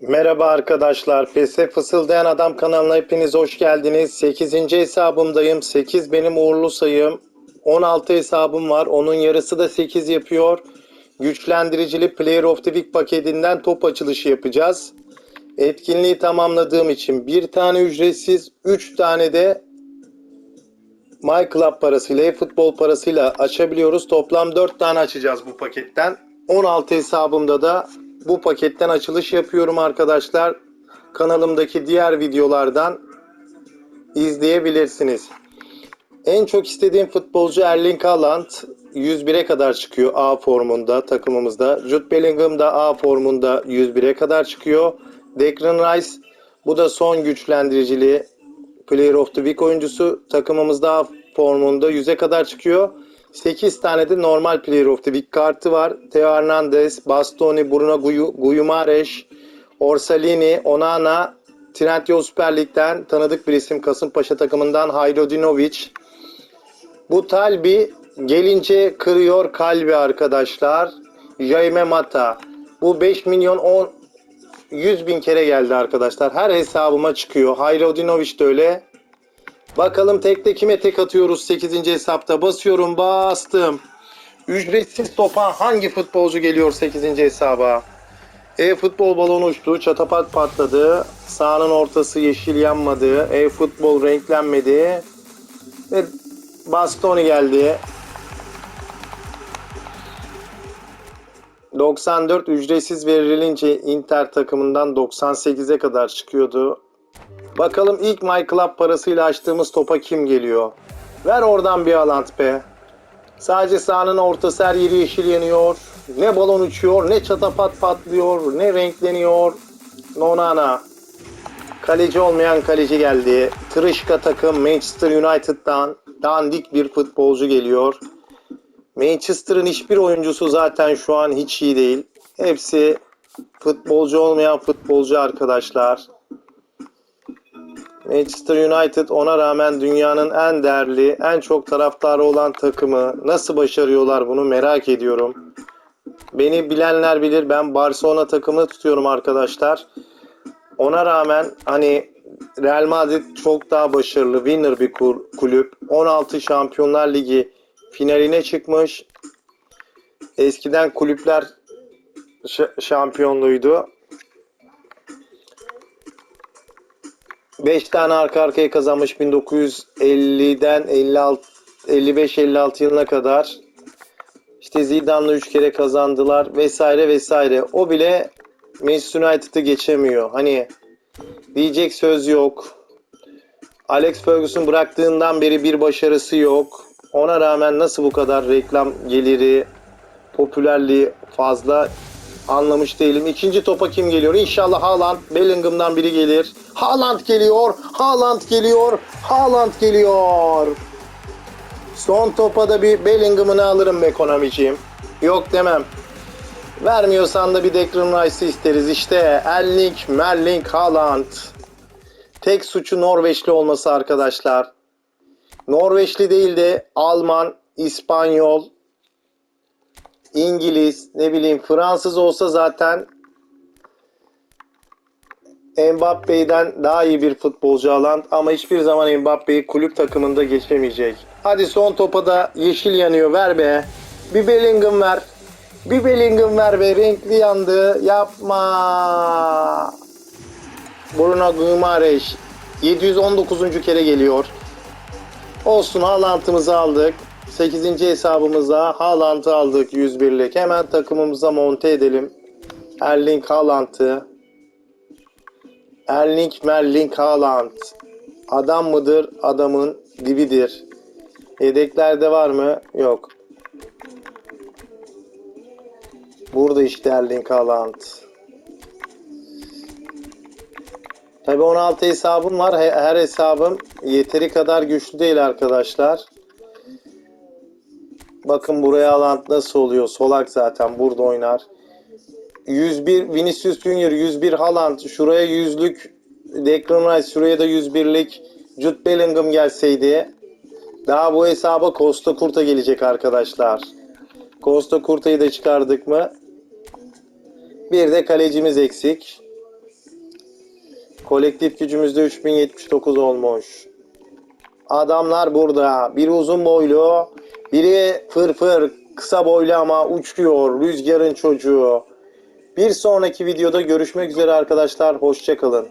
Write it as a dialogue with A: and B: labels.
A: Merhaba arkadaşlar. PS Fısıldayan Adam kanalına hepiniz hoş geldiniz. 8. hesabımdayım. 8 benim uğurlu sayım. 16 hesabım var. Onun yarısı da 8 yapıyor. Güçlendiricili Player of the Week paketinden top açılışı yapacağız. Etkinliği tamamladığım için bir tane ücretsiz, 3 tane de My Club parasıyla, e-futbol parasıyla açabiliyoruz. Toplam 4 tane açacağız bu paketten. 16 hesabımda da bu paketten açılış yapıyorum arkadaşlar. Kanalımdaki diğer videolardan izleyebilirsiniz. En çok istediğim futbolcu Erling Haaland 101'e kadar çıkıyor A formunda takımımızda. Jude Bellingham da A formunda 101'e kadar çıkıyor. Declan Rice bu da son güçlendiricili Player of the Week oyuncusu takımımızda A formunda 100'e kadar çıkıyor. 8 tane de normal Player of the Week kartı var. Theo Hernandez, Bastoni, Bruno Guimarães, Orsalini, Onana, Trendyol Süper Lig'den tanıdık bir isim Kasımpaşa takımından Hajdinovic. Bu Talbi gelince kırıyor kalbi arkadaşlar. Jaime Mata. Bu 5 milyon 10 100 bin kere geldi arkadaşlar. Her hesabıma çıkıyor. Hajdinovic de öyle. Bakalım tekte kime tek atıyoruz 8. hesapta. Basıyorum bastım. Ücretsiz topa hangi futbolcu geliyor 8. hesaba? E-futbol balonu uçtu. Çatapat patladı. Sahanın ortası yeşil yanmadı. E-futbol renklenmedi. Ve Bastoni geldi. 94 ücretsiz verilince Inter takımından 98'e kadar çıkıyordu. Bakalım ilk My Club parasıyla açtığımız topa kim geliyor? Ver oradan bir alant be. Sadece sahanın ortası her yeri yeşil yanıyor. Ne balon uçuyor, ne çatapat patlıyor, ne renkleniyor. Nonana. Kaleci olmayan kaleci geldi. Tırışka takım Manchester United'dan dandik bir futbolcu geliyor. Manchester'ın hiçbir oyuncusu zaten şu an hiç iyi değil. Hepsi futbolcu olmayan futbolcu arkadaşlar. Manchester United ona rağmen dünyanın en değerli, en çok taraftarı olan takımı. Nasıl başarıyorlar bunu merak ediyorum. Beni bilenler bilir ben Barcelona takımını tutuyorum arkadaşlar. Ona rağmen hani Real Madrid çok daha başarılı, winner bir kulüp. 16 Şampiyonlar Ligi finaline çıkmış. Eskiden kulüpler ş- 5 tane arka arkaya kazanmış 1950'den 56 55-56 yılına kadar. İşte Zidane'la 3 kere kazandılar vesaire vesaire. O bile Manchester United'ı geçemiyor. Hani diyecek söz yok. Alex Ferguson bıraktığından beri bir başarısı yok. Ona rağmen nasıl bu kadar reklam geliri, popülerliği fazla anlamış değilim. İkinci topa kim geliyor? İnşallah Haaland, Bellingham'dan biri gelir. Haaland geliyor, Haaland geliyor, Haaland geliyor. Son topa da bir Bellingham'ını alırım be Konami'ciğim. Yok demem. Vermiyorsan da bir Declan Rice'ı isteriz. İşte Erling, Merling, Haaland. Tek suçu Norveçli olması arkadaşlar. Norveçli değil de Alman, İspanyol, İngiliz, ne bileyim Fransız olsa zaten Mbappe'den daha iyi bir futbolcu alan ama hiçbir zaman Mbappe'yi kulüp takımında geçemeyecek. Hadi son topa da yeşil yanıyor ver be. Bir Bellingham ver. Bir Bellingham ver be. Renkli yandı. Yapma. Bruno Guimarães 719. kere geliyor. Olsun Haaland'ımızı aldık. 8. hesabımıza Haaland'ı aldık 101'lik. Hemen takımımıza monte edelim. Erling Haaland'ı. Erling Merling Haaland. Adam mıdır? Adamın dibidir. Yedeklerde var mı? Yok. Burada işte Erling Haaland. Tabi 16 hesabım var. He- Her hesabım yeteri kadar güçlü değil arkadaşlar. Bakın buraya Haaland nasıl oluyor? Solak zaten burada oynar. 101 Vinicius Junior, 101 Haaland, şuraya 100'lük Declan Rice, şuraya da 101'lik Jude Bellingham gelseydi daha bu hesaba Costa Curta gelecek arkadaşlar. Costa Curta'yı da çıkardık mı? Bir de kalecimiz eksik. Kolektif gücümüzde 3079 olmuş. Adamlar burada. Biri uzun boylu, biri fırfır, kısa boylu ama uçuyor. Rüzgarın çocuğu. Bir sonraki videoda görüşmek üzere arkadaşlar. Hoşçakalın.